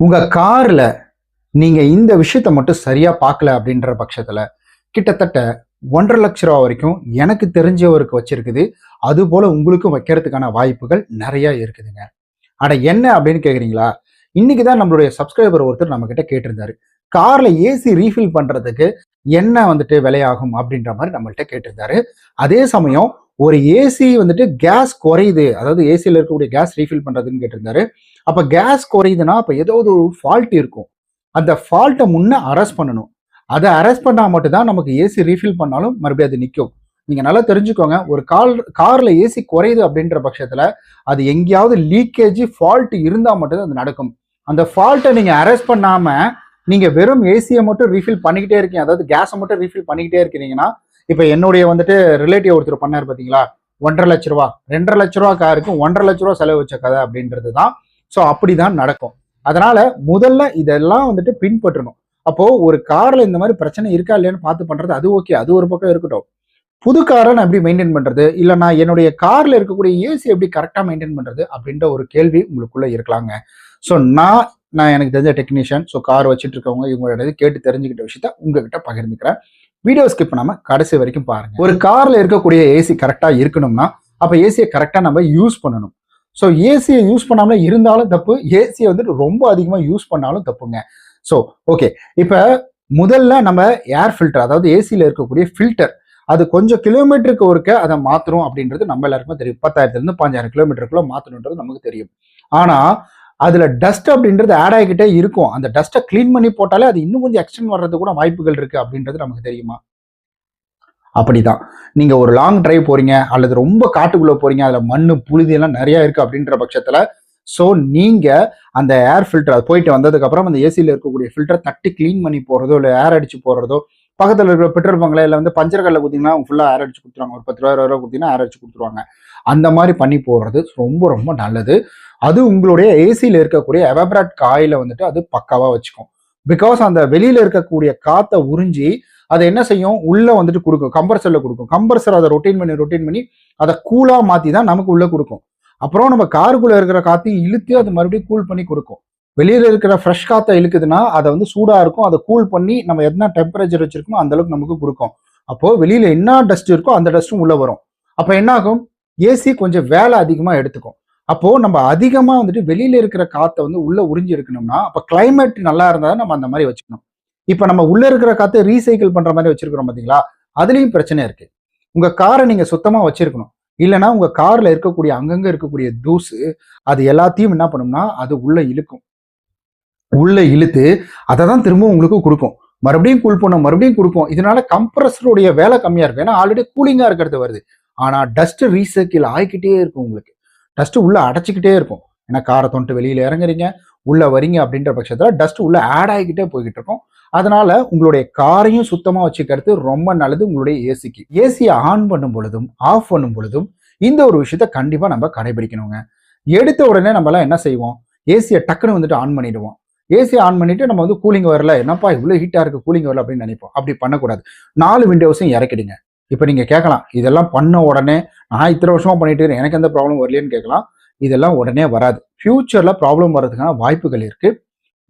உங்கள் காரில் நீங்கள் இந்த விஷயத்த மட்டும் சரியாக பார்க்கல அப்படின்ற பட்சத்தில் கிட்டத்தட்ட ஒன்றரை லட்ச ரூபா வரைக்கும் எனக்கு தெரிஞ்சவருக்கு வச்சிருக்குது. அதுபோல் உங்களுக்கும் வைக்கிறதுக்கான வாய்ப்புகள் நிறையா இருக்குதுங்க. ஆனால் என்ன அப்படின்னு கேட்குறீங்களா இன்னைக்கு தான் நம்மளுடைய சப்ஸ்கிரைபர் ஒருத்தர் நம்மக்கிட்ட கேட்டிருந்தாரு. காரில் ஏசி ரீஃபில் பண்ணுறதுக்கு என்ன வந்துட்டு விலையாகும் அப்படின்ற மாதிரி நம்மள்கிட்ட கேட்டிருந்தாரு. அதே சமயம் ஒரு ஏசி வந்துட்டு கேஸ் குறையுது. அதாவது ஏசியில் இருக்கக்கூடிய கேஸ் ரீஃபில் பண்ணுறதுன்னு கேட்டிருந்தாரு. அப்போ கேஸ் குறையுதுன்னா அப்போ ஏதோ ஒரு ஃபால்ட் இருக்கும். அந்த ஃபால்ட்டை முன்னே அரெஸ்ட் பண்ணணும். அதை அரெஸ்ட் பண்ணால் மட்டும்தான் நமக்கு ஏசி ரீஃபில் பண்ணாலும் மறுபடியும் அது நிற்கும் நீங்கள் நல்லா தெரிஞ்சுக்கோங்க ஒரு கால் காரில் ஏசி குறையுது அப்படின்ற பட்சத்தில் அது எங்கேயாவது லீக்கேஜ் ஃபால்ட் இருந்தால் மட்டும்தான் அது நடக்கும். அந்த ஃபால்ட்டை நீங்கள் அரெஸ்ட் பண்ணாமல் நீங்கள் வெறும் ஏசியை மட்டும் ரீஃபில் பண்ணிக்கிட்டே இருக்கீங்க. அதாவது கேஸை மட்டும் ரீஃபில் பண்ணிக்கிட்டே இருக்கிறீங்கன்னா இப்போ என்னுடைய வந்துட்டு ரிலேட்டிவ் ஒருத்தர் பண்ணார் பார்த்தீங்களா ஒன்றரை லட்ச ரூபா. ரெண்டரை லட்ச ரூபா காருக்கு ஒன்றரை லட்ச ரூபா செலவு வச்ச கதை அப்படின்றது தான் ஸோ அப்படிதான் நடக்கும். அதனால முதல்ல இதெல்லாம் வந்துட்டு பின்பற்றணும். அப்போ ஒரு கார்ல இந்த மாதிரி பிரச்சனை இருக்கா இல்லையான்னு பார்த்து பண்றது அது ஓகே. அது ஒரு பக்கம் இருக்கட்டும். புது காரை நான் எப்படி மெயின்டைன் பண்றது? இல்லை நான் என்னுடைய கார்ல இருக்கக்கூடிய ஏசி எப்படி கரெக்டா மெயின்டைன் பண்றது? அப்படின்ற ஒரு கேள்வி உங்களுக்குள்ள இருக்கலாங்க. ஸோ நான் நான் எனக்கு தெரிஞ்ச டெக்னீஷியன் ஸோ கார் வச்சுட்டு இருக்கவங்க இவங்களோட கேட்டு தெரிஞ்சுக்கிட்ட விஷயத்த உங்ககிட்ட பகிர்ந்துக்கிறேன். வீடியோ ஸ்கிப் பண்ணாம கடைசி வரைக்கும் பாருங்க. ஒரு கார்ல இருக்கக்கூடிய ஏசி கரெக்டா இருக்கணும்னா அப்ப ஏசியை கரெக்டா நம்ம யூஸ் பண்ணணும். ஸோ ஏசியை யூஸ் பண்ணாமலே இருந்தாலும் தப்பு. ஏசியை வந்துட்டு ரொம்ப அதிகமாக யூஸ் பண்ணாலும் தப்புங்க. ஸோ ஓகே இப்போ முதல்ல நம்ம ஏர் ஃபில்டர் அதாவது ஏசியில் இருக்கக்கூடிய ஃபில்டர் அது கொஞ்சம் கிலோமீட்டருக்கு ஒருக்க அதை மாற்றணும் அப்படின்றது நம்ம எல்லாருக்குமே தெரியும். பத்தாயிரத்துலேருந்து பாஞ்சாயிரம் கிலோமீட்டருக்குள்ள மாற்றணுன்றது நமக்கு தெரியும். ஆனால் அதில் டஸ்ட் அப்படின்றது ஆட் ஆகிக்கிட்டே இருக்கும். அந்த டஸ்ட்டை க்ளீன் பண்ணி போட்டாலே அது இன்னும் கொஞ்சம் எக்ஸ்டெண்ட் வர்றது கூட வாய்ப்புகள் இருக்குது அப்படின்றது நமக்கு தெரியுமா? அப்படிதான். நீங்க ஒரு லாங் டிரைவ் போறீங்க அல்லது ரொம்ப காட்டுக்குள்ள போறீங்க அதுல மண் புழுதி எல்லாம் நிறைய இருக்கு அப்படின்ற பட்சத்துல ஸோ நீங்க அந்த ஏர் ஃபில்டர் அது போயிட்டு வந்ததுக்கு அப்புறம் அந்த ஏசியில் இருக்கக்கூடிய ஃபில்டர் தட்டி க்ளீன் பண்ணி போறதோ இல்லை ஏர் அடிச்சு போறதோ பக்கத்தில் இருக்கிற பெட்ரோல் பங்கில் இல்லை வந்து பஞ்சர் கல்ல கொடுத்தீங்கன்னா ஃபுல்லாக ஏர் அடிச்சு கொடுத்துருவாங்க. ஒரு பத்து ரூபா இருபது ரூபா கொடுத்தீங்கன்னா ஏர் அடிச்சு கொடுத்துருவாங்க. அந்த மாதிரி பண்ணி போடுறது ரொம்ப ரொம்ப நல்லது. அது உங்களுடைய ஏசியில் இருக்கக்கூடிய எவப்ராட் காயில் வந்துட்டு அது பக்காவாக வச்சுக்கும். பிகாஸ் அந்த வெளியில் இருக்கக்கூடிய காற்றை உறிஞ்சி அதை என்ன செய்யும்? உள்ள வந்துட்டு கொடுக்கும். கம்பர்சர்ல கொடுக்கும். கம்பர்சர் அதை ரொட்டீன் பண்ணி ரொட்டீன் பண்ணி அதை கூலா மாத்தி தான் நமக்கு உள்ள கொடுக்கும். அப்புறம் நம்ம காருக்குள்ள இருக்கிற காத்தையும் இழுத்து அது மறுபடியும் கூல் பண்ணி கொடுக்கும். வெளியில இருக்கிற ஃப்ரெஷ் காற்றை இழுக்குதுன்னா அதை வந்து சூடா இருக்கும். அதை கூல் பண்ணி நம்ம என்ன டெம்பரேச்சர் வச்சிருக்கோமோ அந்த அளவுக்கு நமக்கு கொடுக்கும். அப்போ வெளியில என்ன டஸ்ட் இருக்கோ அந்த டஸ்ட்டும் உள்ள வரும். அப்ப என்ன ஆகும் ஏசி கொஞ்சம் வேலை அதிகமா எடுத்துக்கும். அப்போ நம்ம அதிகமா வந்துட்டு வெளியில இருக்கிற காத்தை வந்து உள்ள உறிஞ்சி இருக்கணும்னா அப்ப கிளைமேட் நல்லா இருந்தா நம்ம அந்த மாதிரி வச்சுக்கணும். இப்போ நம்ம உள்ள இருக்கிற காத்தை ரீசைக்கிள் பண்ற மாதிரி வச்சிருக்கிறோம் பார்த்தீங்களா அதுலேயும் பிரச்சனை இருக்கு. உங்க காரை நீங்க சுத்தமா வச்சிருக்கணும். இல்லைன்னா உங்க கார்ல இருக்கக்கூடிய அங்கங்க இருக்கக்கூடிய தூசு அது எல்லாத்தையும் என்ன பண்ணும்னா அது உள்ள இழுக்கும். உள்ள இழுத்து அதை தான் திரும்ப உங்களுக்கு கொடுக்கும். மறுபடியும் கூல் பண்ணும் மறுபடியும் கொடுக்கும் இதனால கம்ப்ரஸருடைய வேலை கம்மியா இருக்கும். ஏன்னா ஆல்ரெடி கூலிங்கா இருக்கிறது வருது. ஆனா டஸ்ட் ரீசைக்கிள் ஆகிக்கிட்டே இருக்கும் உங்களுக்கு. டஸ்ட் உள்ள அடைச்சிக்கிட்டே இருக்கும். ஏன்னா காரை தொண்டு வெளியில இறங்குறீங்க. உள்ள வரீங்க அப்படின்ற பட்சத்துல டஸ்ட் உள்ள ஆட் ஆகிக்கிட்டே போய்கிட்டு இருக்கும். அதனால உங்களுடைய காரையும் சுத்தமாக வச்சுக்கிறது ரொம்ப நல்லது. உங்களுடைய ஏசிக்கு. ஏசியை ஆன் பண்ணும் பொழுதும் ஆஃப் பண்ணும் பொழுதும் இந்த ஒரு விஷயத்த கண்டிப்பாக நம்ம கடைபிடிக்கணுங்க. எடுத்த உடனே நம்மலாம் என்ன செய்வோம்? ஏசியை டக்குன்னு வந்துட்டு ஆன் பண்ணிடுவோம். ஏசி ஆன் பண்ணிட்டு நம்ம வந்து கூலிங் வரல. என்னப்பா இவ்வளோ ஹீட்டாக இருக்குது கூலிங் வரல அப்படின்னு நினைப்போம். அப்படி பண்ணக்கூடாது. நாலு விண்டோஸையும் இறக்கிடுங்க. இப்போ நீங்கள் கேட்கலாம் இதெல்லாம் பண்ண உடனே நான் இத்தனை வருஷமாக பண்ணிட்டு இருக்கேன் எனக்கு எந்த ப்ராப்ளம் வரலையேன்னு கேட்கலாம். இதெல்லாம் உடனே வராது. ஃப்யூச்சரில் ப்ராப்ளம் வர்றதுக்கான வாய்ப்புகள் இருக்குது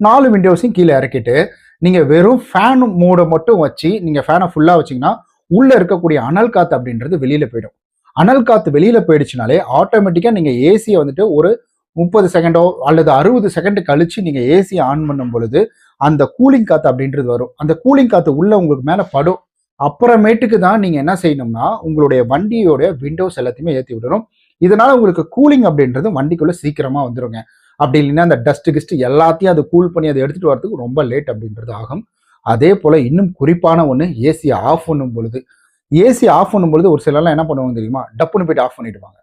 நாலு விண்டோஸையும் கீழே இறக்கிட்டு நீங்கள் வெறும் ஃபேன் மூடை மட்டும் வச்சு நீங்கள் ஃபேனை ஃபுல்லாக வச்சீங்கன்னா உள்ளே இருக்கக்கூடிய அனல் காற்று அப்படின்றது வெளியில் போயிடும். அனல் காற்று வெளியில் போயிடுச்சுனாலே ஆட்டோமேட்டிக்காக நீங்கள் ஏசியை வந்துட்டு ஒரு முப்பது செகண்டோ அல்லது அறுபது செகண்ட் கழிச்சு நீங்கள் ஏசி ஆன் பண்ணும் பொழுது அந்த கூலிங் காற்று அப்படின்றது வரும். அந்த கூலிங் காற்று உள்ளே உங்களுக்கு மேலே படும். அப்புறமேட்டுக்கு தான் நீங்கள் என்ன செய்யணும்னா உங்களுடைய வண்டியோட விண்டோஸ் எல்லாத்தையுமே ஏற்றி விடணும். இதனால் உங்களுக்கு கூலிங் அப்படின்றது வண்டிக்குள்ளே சீக்கிரமாக வந்துருங்க. அப்படி இல்லைன்னா அந்த டஸ்ட் கிஸ்ட் எல்லாத்தையும் அது கூல் பண்ணி அதை எடுத்துகிட்டு வரதுக்கு ரொம்ப லேட் அப்படின்றது ஆகும். அதே போல் இன்னும் குறிப்பான ஒன்று ஏசியை ஆஃப் பண்ணும் பொழுது. ஏசி ஆஃப் பண்ணும் பொழுது ஒரு சிலர்லாம் என்ன பண்ணுவாங்க தெரியுமா? டப்புன்னு போயிட்டு ஆஃப் பண்ணிடுவாங்க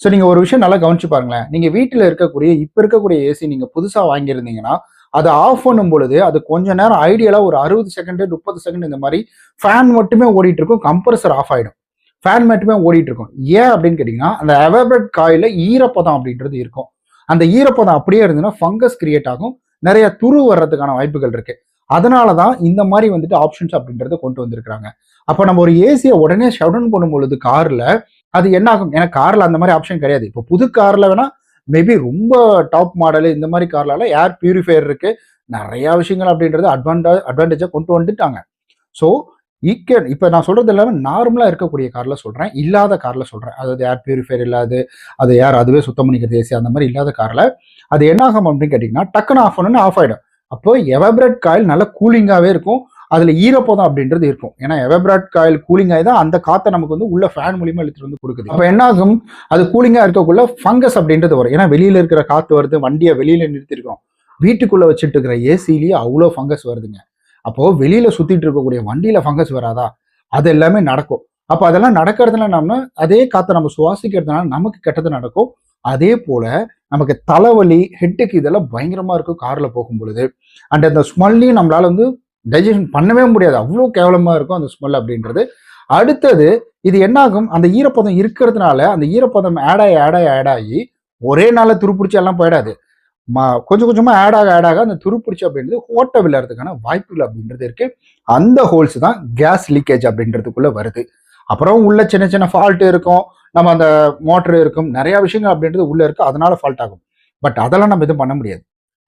ஸோ நீங்கள் ஒரு விஷயம் நல்லா கவனிச்சு பாருங்களேன். நீங்கள் வீட்டில் இருக்கக்கூடிய இப்போ இருக்கக்கூடிய ஏசி நீங்கள் புதுசாக வாங்கியிருந்தீங்கன்னா அதை ஆஃப் பண்ணும் பொழுது அது கொஞ்ச நேரம் ஐடியலா ஒரு அறுபது செகண்ட் முப்பது செகண்ட் இந்த மாதிரி ஃபேன் மட்டுமே ஓடிட்டு இருக்கும் கம்ப்ரஸர் ஆஃப் ஆகிடும் ஃபேன் மட்டுமே ஓடிட்டு இருக்கும். ஏன் அப்படின்னு கேட்டிங்கன்னா அந்த எவபரேட் காயில் ஈரப்பதம் அப்படின்றது இருக்கும். அந்த ஈரப்பதம் அப்படியே இருந்ததுன்னா ஃபங்கஸ் கிரியேட் ஆகும். நிறைய துரு வர்றதுக்கான வாய்ப்புகள் இருக்கு. அதனால தான் இந்த மாதிரி வந்துட்டு ஆப்ஷன்ஸ் அப்படின்றத கொண்டு வந்திருக்கிறாங்க. அப்போ நம்ம ஒரு ஏசியை உடனே ஷவுடன் டவுன் பண்ணும் பொழுது அது என்ன ஆகும்? ஏன்னா காரில் அந்த மாதிரி ஆப்ஷன் கிடையாது. இப்போ புது காரில் வேணா மேபி ரொம்ப டாப் மாடலு இந்த மாதிரி கார்லால ஏர் பியூரிஃபையர் இருக்கு. நிறைய விஷயங்கள் அப்படின்றது அட்வான்டா அட்வான்டேஜாக கொண்டு வந்துட்டாங்க. ஸோ ஈக்கன் இப்போ நான் சொல்கிறது எல்லாமே நார்மலாக இருக்கக்கூடிய காரில் சொல்கிறேன் இல்லாத காரில் சொல்கிறேன் அதாவது ஏர் பியூரிஃபையர் இல்லாது அது ஏர் அதுவே சுத்தம் பண்ணிக்கிறது ஏசி அந்த மாதிரி இல்லாத காரில் அது என்ன ஆகும் அப்படின்னு கேட்டிங்கன்னா டக்குன்னு ஆஃப் பண்ணணும்னு ஆஃப் ஆகிடும் அப்போ எவப்ரேட் காயில் நல்லா கூலிங்காகவே இருக்கும். அதில் ஈரப்பதம் அப்படின்றது இருக்கும். ஏன்னா எவப்ராட் காயில் கூலிங் ஆகி தான் அந்த காற்றை நமக்கு வந்து உள்ள ஃபேன் மூலியமாக இழுத்துட்டு வந்து கொடுக்குது. அப்போ என்ன ஆகும்? அது கூலிங்காக இருக்கக்குள்ள ஃபங்கஸ் அப்படின்றது வரும். ஏன்னா வெளியில் இருக்கிற காற்று வருது வண்டியை வெளியில் நிறுத்திருக்கோம் வீட்டுக்குள்ளே வச்சுட்டு இருக்கிற ஏசிலேயே அவ்வளோ ஃபங்கஸ் வருதுங்க. அப்போது வெளியில் சுற்றிட்டு இருக்கக்கூடிய வண்டியில் ஃபங்கஸ் வராதா? அது எல்லாமே நடக்கும். அப்போ அதெல்லாம் நடக்கிறதுல நம்ம அதே காற்றை நம்ம சுவாசிக்கிறதுனால நமக்கு கெட்டது நடக்கும். அதே போல் நமக்கு தலைவலி ஹெட்டுக்கு இதெல்லாம் பயங்கரமாக இருக்கும் காரில் போகும் பொழுது அண்ட் அந்த ஸ்மெல்லையும் நம்மளால் வந்து டைஜஷன் பண்ணவே முடியாது. அவ்வளோ கேவலமாக இருக்கும் அந்த ஸ்மெல் அப்படின்றது. அடுத்தது இது என்னாகும்? அந்த ஈரப்பதம் இருக்கிறதுனால அந்த ஈரப்பதம் ஆட் ஆகி ஆட் ஆகி ஆட் ஆகி ஒரே நாளில் துருப்பிடிச்சி எல்லாம் போயிடாது. மா கொஞ்சம் கொஞ்சமாக ஆட் ஆக ஆட் ஆக அந்த துருப்பிடிச்சு அப்படின்றது ஓட்ட விழுறதுக்கான வாய்ப்புகள் அப்படின்றது இருக்கு. அந்த ஹோல்ஸ் தான் கேஸ் லீக்கேஜ் அப்படின்றதுக்குள்ள வருது. அப்புறம் உள்ள சின்ன சின்ன ஃபால்ட் இருக்கும். நம்ம அந்த மோட்டர் இருக்கும். நிறைய விஷயங்கள் அப்படின்றது உள்ள இருக்கு. அதனால ஃபால்ட் ஆகும். பட் அதெல்லாம் நம்ம எதுவும் பண்ண முடியாது.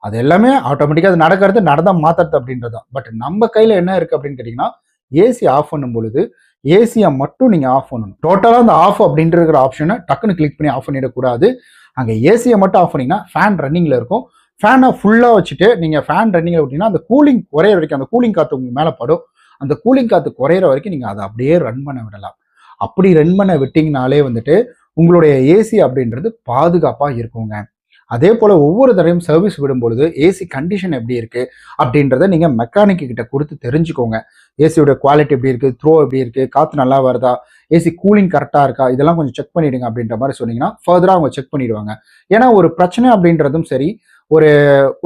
அது எல்லாமே ஆட்டோமேட்டிக்காக அது நடக்கிறது நடந்தால் மாத்துறது அப்படின்றது தான். பட் நம்ம கையில் என்ன இருக்குது அப்படின்னு கேட்டிங்கன்னா ஏசி ஆஃப் பண்ணும் பொழுது ஏசியை மட்டும் நீங்கள் ஆஃப் பண்ணணும். டோட்டலாக அந்த ஆஃப் அப்படின்ற இருக்கிற ஆப்ஷனை டக்குன்னு கிளிக் பண்ணி ஆஃப் பண்ணிடக்கூடாது. அங்கே ஏசியை மட்டும் ஆஃப் பண்ணிங்கன்னா ஃபேன் ரன்னிங்கில் இருக்கும். ஃபேனை ஃபுல்லாக வச்சுட்டு நீங்கள் ஃபேன் ரன்னிங்கில் விட்டிங்கன்னா அந்த கூலிங் குறையிற வரைக்கும் அந்த கூலிங் காற்று உங்கள் மேலே படும். அந்த கூலிங் காற்று குறையிற வரைக்கும் நீங்கள் அதை அப்படியே ரன் பண்ண விடலாம். அப்படி ரன் பண்ண விட்டிங்கனாலே வந்துட்டு உங்களுடைய ஏசி அப்படின்றது பாதுகாப்பாக இருக்குங்க. அதே போல் ஒவ்வொரு தடையும் சர்வீஸ் விடும்பொழுது ஏசி கண்டிஷன் எப்படி இருக்குது அப்படின்றத நீங்கள் மெக்கானிக்கு கிட்ட கொடுத்து தெரிஞ்சுக்கோங்க. ஏசியோட குவாலிட்டி எப்படி இருக்குது த்ரோ எப்படி இருக்குது காற்று நல்லா வருதா ஏசி கூலிங் கரெக்டாக இருக்கா இதெல்லாம் கொஞ்சம் செக் பண்ணிவிடுங்க அப்படின்ற மாதிரி சொன்னீங்கன்னா ஃபர்தராக அவங்க செக் பண்ணிடுவாங்க. ஏன்னா ஒரு பிரச்சனை அப்படின்றதும் சரி ஒரு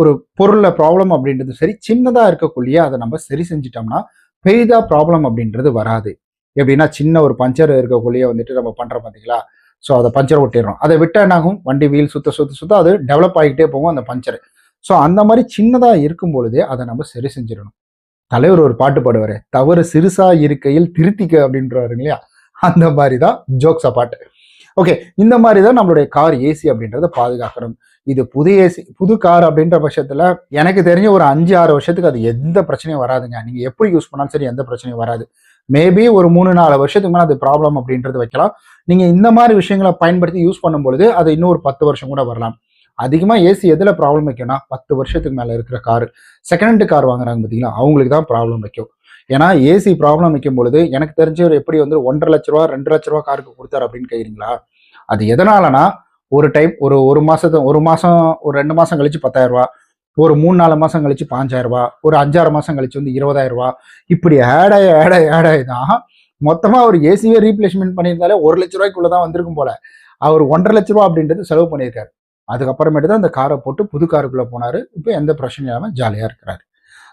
ஒரு பொருளில் ப்ராப்ளம் அப்படின்றதும் சரி சின்னதாக இருக்கக்குள்ளேயே அதை நம்ம சரி செஞ்சிட்டோம்னா பெரிதாக ப்ராப்ளம் அப்படின்றது வராது. எப்படின்னா சின்ன ஒரு பஞ்சர் இருக்கக்குள்ளேயே வந்துட்டு நம்ம பண்ணுறோம் பார்த்தீங்களா ஸோ அதை பஞ்சர் ஒட்டிடுறோம். அதை விட்டால் என்னாகும்? வண்டி வீல் சுத்த சுத்த சுத்த அது டெவலப் ஆகிக்கிட்டே போகும் அந்த பஞ்சர் ஸோ அந்த மாதிரி சின்னதாக இருக்கும் பொழுதே அதை நம்ம சரி செஞ்சிடணும். தலைவர் ஒரு பாட்டு பாடுவார் தவறு சிறுசா இருக்கையில் திருத்திக்க அப்படின்றாருங்க இல்லையா? அந்த மாதிரி தான் ஜோக்ஸா பாட்டு. ஓகே இந்த மாதிரி தான் நம்மளுடைய கார் ஏசி அப்படின்றத பாதுகாக்கணும். இது புது ஏசி புது கார் அப்படின்ற பட்சத்தில் எனக்கு தெரிஞ்ச ஒரு அஞ்சு ஆறு வருஷத்துக்கு அது எந்த பிரச்சனையும் வராதுங்க. நீங்கள் எப்படி யூஸ் பண்ணாலும் சரி எந்த பிரச்சனையும் வராது. மேபி ஒரு மூணு நாலு வருஷத்துக்கு மேலே அது ப்ராப்ளம் அப்படின்றது வைக்கலாம். நீங்கள் இந்த மாதிரி விஷயங்களை பயன்படுத்தி யூஸ் பண்ணும்பொழுது அது இன்னும் ஒரு பத்து வருஷம் கூட வரலாம். அதிகமாக ஏசி எதில் ப்ராப்ளம் வைக்கும்னா பத்து வருஷத்துக்கு மேலே இருக்கிற கார் செகண்ட் கார் வாங்குறாங்க பார்த்தீங்களா அவங்களுக்கு தான் ப்ராப்ளம் வைக்கும். ஏன்னா ஏசி ப்ராப்ளம் வைக்கும் பொழுது எனக்கு தெரிஞ்சவர் எப்படி வந்து ஒன்றரை லட்ச ரூபா ரெண்டு லட்ச ரூபா காருக்கு கொடுத்தாரு அப்படின்னு கேட்குறீங்களா அது எதனாலனா ஒரு டைம் ஒரு ஒரு மாசத்து ஒரு மாசம் ஒரு ரெண்டு மாசம் கழிச்சு பத்தாயிரம் ரூபா ஒரு மூணு நாலு மாசம் கழிச்சு பாஞ்சாயிரம் ரூபா ஒரு அஞ்சாறு மாசம் கழிச்சு வந்து இருபதாயிரம் ரூபா இப்படி ஆட் ஆகி ஆட் தான் மொத்தமா அவர் ஏசியே ரீப்ளேஸ்மெண்ட் பண்ணியிருந்தாலே ஒரு லட்ச ரூபாய்க்குள்ள தான் வந்திருக்கும் போல. அவர் ஒன்றரை லட்ச ரூபா அப்படின்றது செலவு பண்ணியிருக்காரு. அதுக்கப்புறமேட்டு தான் அந்த காரை போட்டு புது காருக்குள்ளே போனாரு. இப்போ எந்த பிரச்சனையும் இல்லாமல் ஜாலியாக இருக்கிறாரு.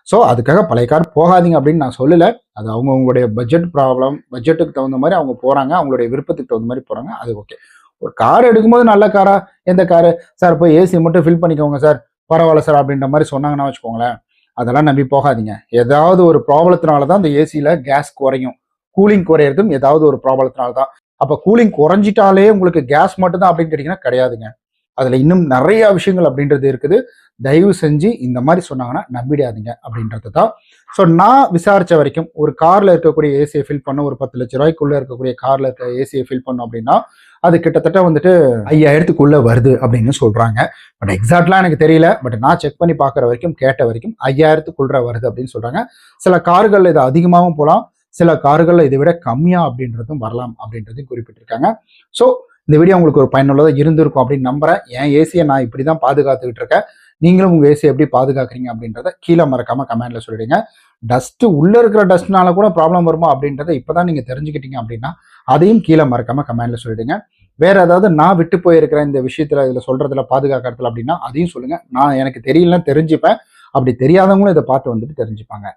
ஸோ அதுக்காக பழைய கார் போகாதீங்க அப்படின்னு நான் சொல்லலை. அது அவங்கவுங்களுடைய பட்ஜெட் ப்ராப்ளம் பட்ஜெட்டுக்கு தகுந்த மாதிரி அவங்க போகிறாங்க அவங்களுடைய விருப்பத்துக்கு தகுந்த மாதிரி போகிறாங்க அது ஓகே ஒரு கார் எடுக்கும்போது நல்ல காரா எந்த காரு சார் போய் ஏசி மட்டும் ஃபில் பண்ணிக்கோங்க சார் பரவாயில்ல சார் அப்படின்ற மாதிரி சொன்னாங்கன்னா வச்சுக்கோங்களேன். அதெல்லாம் நம்பி போகாதீங்க. ஏதாவது ஒரு ப்ராப்ளத்தினால தான் அந்த ஏசியில் கேஸ் குறையும். கூலிங் குறையிறதும் ஏதாவது ஒரு ப்ராப்ளத்தினால தான். அப்போ கூலிங் குறைஞ்சிட்டாலே உங்களுக்கு கேஸ் மட்டும் தான் அப்படின்னு கேட்டிங்கன்னா கிடையாதுங்க. அதில் இன்னும் நிறைய விஷயங்கள் அப்படின்றது இருக்குது. தயவு செஞ்சு இந்த மாதிரி சொன்னாங்கன்னா நம்பிடாதீங்க அப்படின்றது தான் ஸோ நான் விசாரித்த வரைக்கும் ஒரு காரில் இருக்கக்கூடிய ஏசியை ஃபில் பண்ண ஒரு பத்து லட்ச ரூபாய்க்குள்ளே இருக்கக்கூடிய காரில் இருக்க ஏசியை ஃபில் பண்ணோம் அப்படின்னா அது கிட்டத்தட்ட வந்துட்டு ஐயாயிரத்துக்குள்ள வருது அப்படின்னு சொல்றாங்க. பட் எக்ஸாக்ட்லாம் எனக்கு தெரியல. பட் நான் செக் பண்ணி பார்க்குற வரைக்கும் கேட்ட வரைக்கும் ஐயாயிரத்துக்குள்ள வருது அப்படின்னு சொல்றாங்க. சில கார்கள் இது அதிகமாகவும் போகலாம். சில கார்களில் இதை விட கம்மியா அப்படின்றதும் வரலாம் அப்படின்றதையும் குறிப்பிட்டிருக்காங்க. ஸோ இந்த வீடியோ உங்களுக்கு ஒரு பயனுள்ளதாக இருந்திருக்கும் அப்படின்னு நம்புறேன். என் ஏசியை நான் இப்படி தான் பாதுகாத்துக்கிட்டு இருக்கேன். நீங்களும் உங்கள் ஏசியை எப்படி பாதுகாக்கிறீங்க அப்படின்றத கீழே மறக்காம கமெண்ட்ல சொல்லிடுங்க. டஸ்ட்டு உள்ள இருக்கிற டஸ்ட்னால கூட ப்ராப்ளம் வருமா அப்படின்றத இப்போதான் நீங்க தெரிஞ்சுக்கிட்டீங்க அப்படின்னா அதையும் கீழே மறக்காம கமெண்ட்ல சொல்லிடுங்க. வேற ஏதாவது நான் விட்டு போயிருக்கிற இந்த விஷயத்துல இதுல சொல்றதுல பாதுகாக்கிறதுல அப்படின்னா அதையும் சொல்லுங்க. நான் எனக்கு தெரியலன்னு தெரிஞ்சுப்பேன். அப்படி தெரியாதவங்களும் இதை பார்த்து வந்துட்டு தெரிஞ்சுப்பாங்க.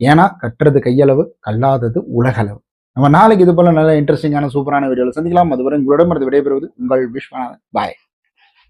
ஏன்னா கட்டுறது கையளவு கல்லாதது உலகளவு. நம்ம நாளைக்கு இது போல நல்ல இன்ட்ரெஸ்டிங்கான சூப்பரான வீடியோவில் சந்திக்கலாம். அதுவரை உங்களிடம் விடைபெறுவது உங்கள் விஸ்வநாதன். பாய்